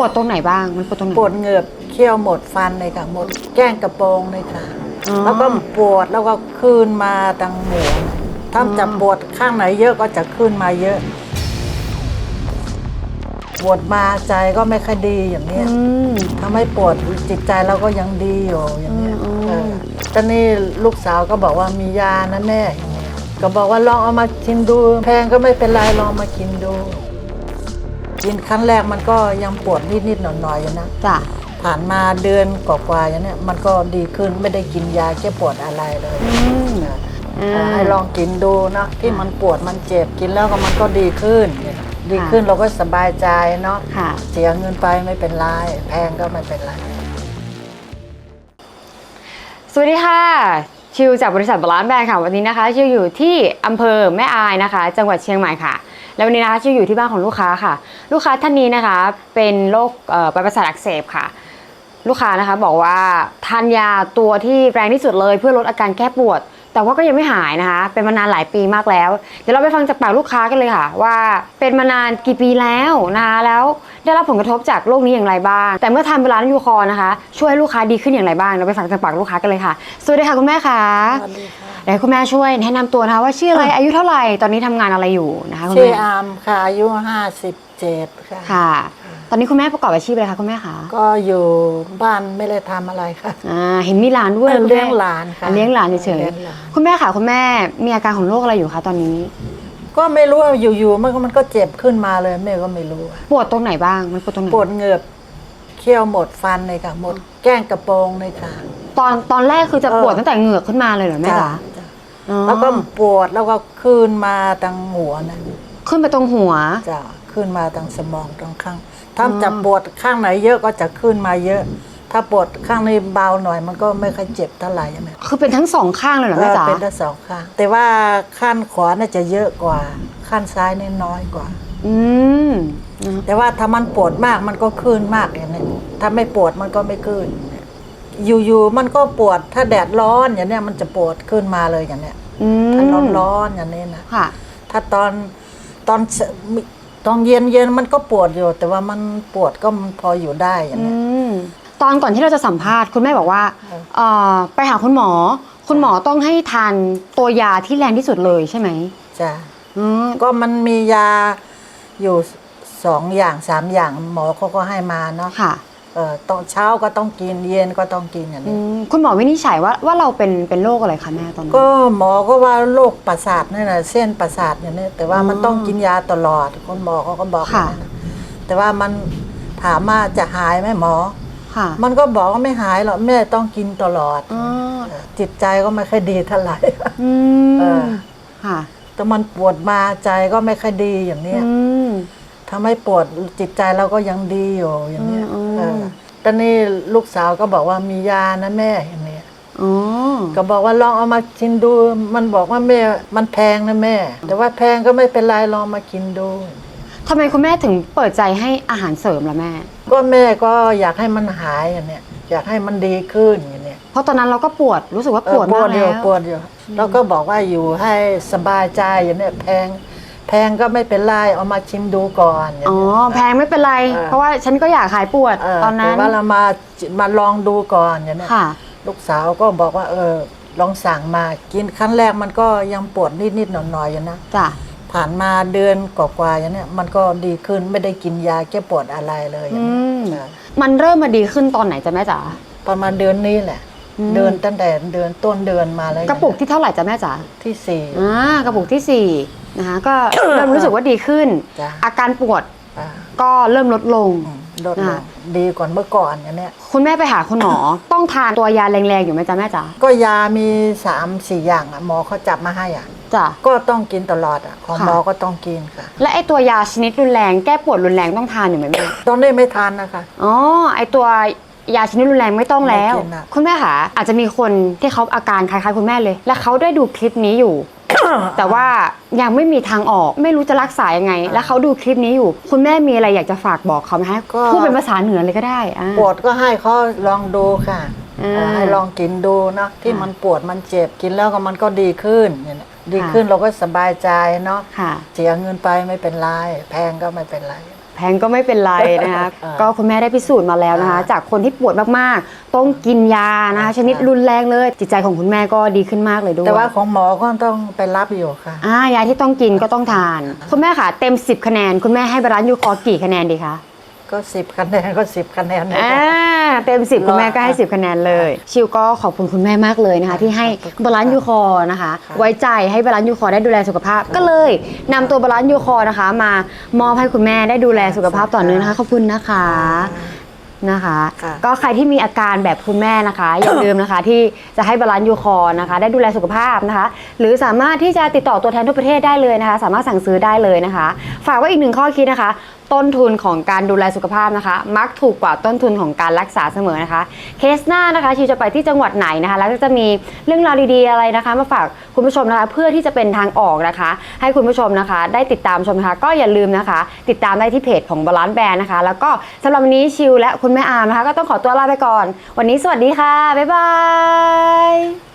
วดตรงไหนบ้างมันปวดตรงไหน ปวดเหงือกเขี้ยวหมดฟันเลยค่ะ หมดแก้งกระโปรงเลยค่ะ อ๋อ แล้วก็ปวดแล้วก็คืนมาตังหัวถ้าจะปวดข้างไหนเยอะก็จะขึ้นมาเยอะ ปวดมาใจก็ไม่ค่อยดีอย่างเนี้ย อืมถ้าไม่ปวดจิตใจเราก็ยังดีอยู่อย่างเนี้ยอืม เออตอนนี้ลูกสาวก็บอกว่ามียานะแม่อย่างเงี้ยก็บอกว่าลองเอามากินดู แพงก็ไม่เป็นไรลองมากินดู กินครั้งแรกมันก็ยังปวดนิดๆหน่อยๆอยู่นะจ้ะผ่านมาเดือนกว่าๆอย่างเนี้ยมันก็ดีขึ้นไม่ได้กินยาแก้ปวดอะไรเลยอืมนะอ่าเออให้ลองกินดูนะที่มันปวดมันเจ็บกินแล้วก็มันก็ดีขึ้นเนี่ยดีขึ้นเราก็สบายใจเนาะค่ะ เสียเงินไปไม่เป็นไรแพงก็ไม่เป็นไร สวัสดีค่ะ ชิวจากบริษัทบาลานซ์แบรนด์ค่ะ วันนี้นะคะ ชิวอยู่ที่อำเภอแม่อายนะคะ จังหวัดเชียงใหม่ค่ะ แล้ววันนี้นะคะชิวอยู่ที่บ้านของลูกค้าค่ะ ลูกค้าท่านนี้นะคะ เป็นโรคปลายประสาทอักเสบค่ะ ลูกค้านะคะบอกว่าทานยาตัวที่แรงที่สุดเลยเพื่อลดอาการแก้ปวด แต่ว่าก็ยังไม่หายนะคะ เป็นมานานหลายปีมากแล้ว เดี๋ยวเราไปฟังจากปากลูกค้ากันเลยค่ะ ว่าเป็นมานานกี่ปีแล้วนะคะแล้ว ได้รับผลกระทบจากโรคนี้อย่างไรบ้าง แต่เมื่อทานเวลายูคอนะคะ ช่วยให้ลูกค้าดีขึ้นอย่างไรบ้าง เราไปฟังจากปากลูกค้ากันเลยค่ะ สวัสดีค่ะคุณแม่ค่ะสวัสดีค่ะเดี๋ยวให้คุณแม่ช่วยแนะนำตัวนะคะว่าชื่ออะไรอายุเท่าไหร่ตอนนี้ทำงานอะไรอยู่นะคะคุณชื่อแม่อามค่ะอายุห้าสิบเจ็ดค่ะ ค่ะ ตอนนี้คุณแม่ประกอบอาชีพอะไรคะคุณแม่คะก็อยู่บ้านไม่ได้ทำอะไรค่ะอ่าเห็นมีหลานด้วยเออคุณแม่ เลี้ยงหลานค่ะอ่เลี้ยงหลานเฉยเลี้ยงหลานๆคุณแม่ค่ะคุณแม่มีอาการของโรคอะไรอยู่คะตอนนี้ ก็ไม่รู้ว่าอยู่ๆมันก็มันก็เจ็บขึ้นมาเลยแม่ก็ไม่รู้ปวดตรงไหนบ้างมันปวดตรงไหนปวดเหงือกเขี้ยวหมดฟันเลยค่ะ หมดแก้งกระโปรงเลยค่ะ ตอนตอนแรกคือจะเออปวดตั้งแต่เหงือกขึ้นมาเลยเหรอแม่จ้ะคะจ้ะอ๋อแล้วก็ปวดแล้วก็คืนมาตังหัวนะขึ้นไปตรงหัว จะขึ้นมาตังสมองตรงข้าง ถ้าอ๋อจะปวดข้างไหนเยอะก็จะขึ้นมาเยอะ ถ้าปวดข้างนี้เบาหน่อยมันก็ไม่ค่อยเจ็บเท่าไหร่นะคือเป็นทั้งสองข้างเลยเหรอแม่จ๋าเป็นทั้งสองข้าง แต่ว่าข้างขวาน่าจะเยอะกว่าข้างซ้ายนี่น้อยกว่า อืมนะคะแต่ว่าถ้ามันปวดมากมันก็ขึ้นมากอย่างนี้ถ้าไม่ปวดมันก็ไม่ขึ้น อยู่ๆมันก็ปวดถ้าแดดร้อนอย่างเนี้ยมันจะปวดขึ้นมาเลยอย่างเนี้ยอืมถ้าร้อนร้อนๆอย่างนี้นะค่ะ ถ้าตอนตอนเสตอนเย็นเย็นมันก็ปวดอยู่ แต่ว่ามันปวดก็มันพออยู่ได้อย่างอืเนี้ยม ตอนก่อนที่เราจะสัมภาษณ์คุณแม่บอกว่าเออเอ่อไปหาคุณหมอ คุณหมอต้องให้ทานตัวยาที่แรงที่สุดเลยใช่ไหมจ้ะอืมก็มันมียาอยู่สองอย่างสามอย่างหมอเขาก็ให้มาเนาะค่ะเออตอนเช้าก็ต้องกินเย็นก็ต้องกินอย่างอืนี้มคุณหมอวินิจฉัยว่าว่าเราเป็นเป็นโรคอะไรคะแม่ตอนนั้น ก็หมอก็ว่าโรคประสาทนี่แหละเส้นประสาทอย่างนี้แต่ว่ามันอ๋อต้องกินยาตลอดคุณหมอเขาก็บอกค่ะ อย่างนั้นนะแต่ว่ามันถามว่าจะหายไหมหมอ ค่ะ มันก็บอกว่าไม่หายหรอกแม่ต้องกินตลอด อ๋อ จิตใจก็ไม่ค่อยดีเท่าไหร่ อืเอมอค่ะ แต่มันปวดมาใจก็ไม่ค่อยดีอย่างเนี้ย อืมถ้าไม่ปวดจิตใจเราก็ยังดีอยู่อย่างเนี้ยอืม เออตอนนี้ลูกสาวก็บอกว่ามียานะแม่อย่างเนี้ย อ๋อ ก็บอกว่าลองเอามากินดู มันบอกว่าแม่ มันแพงนะแม่ แต่ว่าแพงก็ไม่เป็นไรลองมากินดู ทำไมคุณแม่ถึงเปิดใจให้อาหารเสริมล่ะแม่ ก็แม่ก็อยากให้มันหายอย่างเนี้ยอยากให้มันดีขึ้นอย่างเนี้ยเพราะตอนนั้นเราก็ปวดรู้สึกว่าเอปอวดปวมาดกอยู่แล้วปวดอยู่แล้วก็บอกว่าอยู่ให้สบายใจอย่างเนี้ยแพงแพงก็ไม่เป็นไรเอามาชิมดูก่อนอย่างอ๋อเนี้ย แพงไม่เป็นไร เออ เพราะว่าฉันก็อยากหายปวดเออตอนนั้นแต่ว่าเรามามาลองดูก่อนอย่างเนี้ย ค่ะ ลูกสาวก็บอกว่าเออลองสั่งมากินครั้งแรกมันก็ยังปวดนิดๆหน่อยๆอยู่นะจ้ะ ผ่านมาเดือนกว่าๆอย่างเนี้ยมันก็ดีขึ้นไม่ได้กินยาแก้ปวดอะไรเลยอย่างอืเนี้ยมจ้ะมันเริ่มมาดีขึ้นตอนไหนจ๊ะแม่จ๋า ประมาณเดือนนี้แหละ อืม เดือนตั้งแต่เดือนต้นเดือนมาเลยกระปุกที่เท่าไหร่จ๊ะแม่จ๋าที่สี่ อ่ากระปุกที่สี่นะคะก็ เริ่มรู้สึกว่าดีขึ้น จ้ะ อาการปวดอ่า ก็เริ่มลดลงอืม ลดลอ่างดีกว่าเมื่อก่อนอย่างเนี้ยคุณแม่ไปหาคุณหมอ ต้องทานตัวยาแรงๆอยู่ไหมจ๊ะแม่จ๋าก็ยามีสามสี่อย่างอะหมอเขาจับมาให้อะ จ้ะ ก็ต้องกินตลอดอะของค่ะ หมอก็ต้องกินค่ะ และไอตัวยาชนิดรุนแรงแก้ปวดรุนแรงต้องทานอยู่ไหมแม่ ตอนนี้ไม่ทานนะคะ อ๋อ ไอตัวยาชนิดรุนแรงไม่ต้องแล้ว ไม่กินอะ คุณแม่คะอาจจะมีคนที่เขาอาการคล้ายๆคุณแม่เลย และเขาได้ดูคลิปนี้อยู่ แต่ว่ายังไม่มีทางออกไม่รู้จะรักษายังไง แล้วเขาดูคลิปนี้อยู่ คุณแม่มีอะไรอยากจะฝากบอกเขาไหมคะก็ พูดเป็นภาษาเหนือเลยก็ได้อ่า ปวดก็ให้เขาลองดูค่ะอ่าเออให้ลองกินดูเนาะที่ค่ะ มันปวดมันเจ็บกินแล้วก็มันก็ดีขึ้นอย่างเนี้ยดีค่ะขึ้นเราก็สบายใจเนาะค่ะ เสียเงินไปไม่เป็นไร แพงก็ไม่เป็นไร แพงก็ไม่เป็นไรนะคะเออก็คุณแม่ได้พิสูจน์มาแล้วนะคะอ่าจากคนที่ปวดมากๆ ต้องกินยานะคะชนิดรุนแรงเลย จิตใจของคุณแม่ก็ดีขึ้นมากเลยด้วยแต่ว่าของหมอก็ต้องไปรับอยู่ค่ะอ่ายาที่ต้องกินก็ต้องทาน คุณแม่ค่ะเต็ม 10 คะแนน คุณแม่ให้บาลานซ์ยูคอร์กี่คะแนนดีคะก็สิบคะแนนก็สิบคะแนนนะอ่าคะ เต็ม10คุณแม่ก็ให้10คะแนนเลย ชิวก็ขอบคุณคุณแม่มากเลยนะคะ ที่ให้ขอบคุณบาลานซ์ยูคอร์นะคะค่ะไว้ใจให้บาลานซ์ยูคอร์ได้ดูแลสุขภาพ ก็เลยนำตัวบาลานซ์ยูคอร์นะคะ มามอบให้คุณแม่ได้ดูแลสุขภาพต่อเนื่องนะคะขอบคุณนะคะนะคะค่ะก็ใครที่มีอาการแบบคุณแม่นะคะ อย่าลืมนะคะที่จะให้บาลานซ์ยูคอร์นะคะ ได้ดูแลสุขภาพนะคะ หรือสามารถที่จะติดต่อตัวแทนทั่วประเทศได้เลยนะคะ สามารถสั่งซื้อได้เลยนะคะ ฝากไว้อีกหนึ่งข้อคิดนะคะ ต้นทุนของการดูแลสุขภาพนะคะ มักถูกกว่าต้นทุนของการรักษาเสมอนะคะ เคสหน้านะคะชิวจะไปที่จังหวัดไหนนะคะ แล้วก็จะมีเรื่องราวดีๆอะไรนะคะ มาฝากคุณผู้ชมนะคะ เพื่อที่จะเป็นทางออกนะคะ ให้คุณผู้ชมนะคะ ได้ติดตามชมนะคะ ก็อย่าลืมนะคะ ติดตามได้ที่เพจของบาลานซ์แบรนด์นะคะ แล้วก็สำหรับวันนี้ชิวและคุณแม่อาร์มนะคะ ก็ต้องขอตัวลาไปก่อน วันนี้สวัสดีค่ะบ๊ายบาย